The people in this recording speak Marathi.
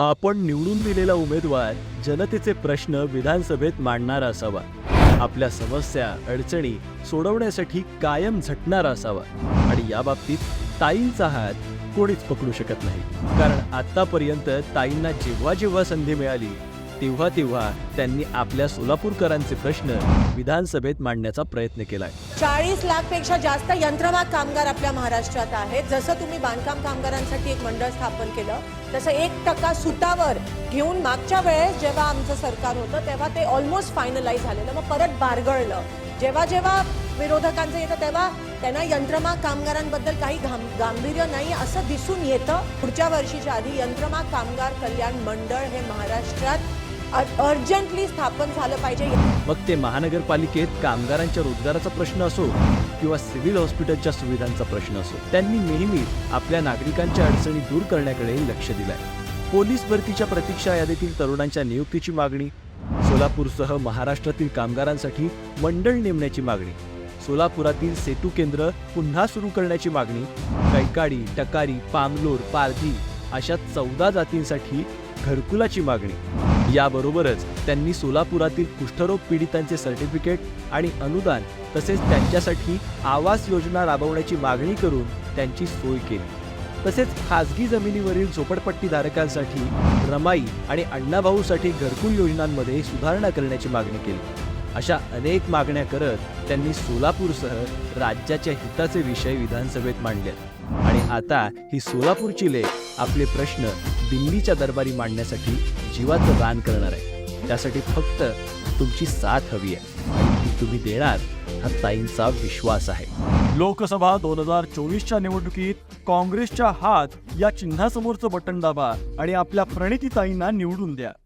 आपण निवडून दिलेला उमेदवार जनतेचे प्रश्न विधानसभेत मांडणारा असावा. आपल्या समस्या अडचणी सोडवण्यासाठी कायम झटणारा असावा. आणि या बाबतीत ताईंचा हात कोणीच पकडू शकत नाही. कारण आतापर्यंत ताईंना जेव्हा जेव्हा संधी मिळाली तेव्हा तेव्हा त्यांनी आपल्या सोलापूरकरांचे प्रश्न विधानसभेत मांडण्याचा प्रयत्न केलाय. चाळीस लाखपेक्षा जास्त यंत्रमाग कामगार आपल्या महाराष्ट्रात आहेत. जसं तुम्ही बांधकाम कामगारांसाठी एक मंडळ स्थापन केलं तसं एक टक्का सुतावर घेऊन मागच्या वेळेस जेव्हा आमचं सरकार होतं तेव्हा ते ऑलमोस्ट फायनलाइज झालेलं. मग परत बारगळलं. जेव्हा जेव्हा विरोधकांचं येतं तेव्हा त्यांना यंत्रमाग कामगारांबद्दल काही गांभीर्य नाही असं दिसून येतं. पुढच्या वर्षीच्या आधी यंत्रमाग कामगार कल्याण मंडळ हे महाराष्ट्रात अर्जंटली स्थापन झालं पाहिजे. मग ते महानगरपालिकेत कामगारांच्या रोजगाराचा प्रश्न असो किंवा सिव्हिल हॉस्पिटलच्या सुविधांचा प्रश्न असो त्यांनी नेहमीच आपल्या नागरिकांच्या अडचणी दूर करण्याकडे लक्ष दिलंय. पोलीस भरतीच्या प्रतीक्षा यादीतील तरुणांच्या नियुक्तीची मागणी सोलापूरसह महाराष्ट्रातील कामगारांसाठी मंडळ नेमण्याची मागणी सोलापुरातील सेतू केंद्र पुन्हा सुरू करण्याची मागणी कैकाडी टकारी पामलोर पारधी अशा चौदा जातींसाठी घरकुलाची मागणी. याबरोबरच त्यांनी सोलापुरातील कुष्ठरोग पीडितांचे सर्टिफिकेट आणि अनुदान तसेच त्यांच्यासाठी आवास योजना राबवण्याची मागणी करून त्यांची सोय केली. तसेच खासगी जमिनीवरील झोपडपट्टीधारकांसाठी रमाई आणि अण्णाभाऊसाठी घरकुल योजनांमध्ये सुधारणा करण्याची मागणी केली. अशा अनेक मागण्या करत त्यांनी सोलापूरसह राज्याच्या हिताचे विषय विधानसभेत मांडले. आणि आता ही सोलापूरची लेख आपले प्रश्न दिल्लीच्या दरबारी मांडण्यासाठी जीवाचं दान करणार आहे. त्यासाठी फक्त तुमची साथ हवी आहे. ती तुम्ही देणार हा ताईंचा विश्वास आहे. लोकसभा दोन हजार चोवीसच्या निवडणुकीत काँग्रेसच्या हात या चिन्हासमोरचं बटन दाबा आणि आपल्या प्रणितीताईंना निवडून द्या.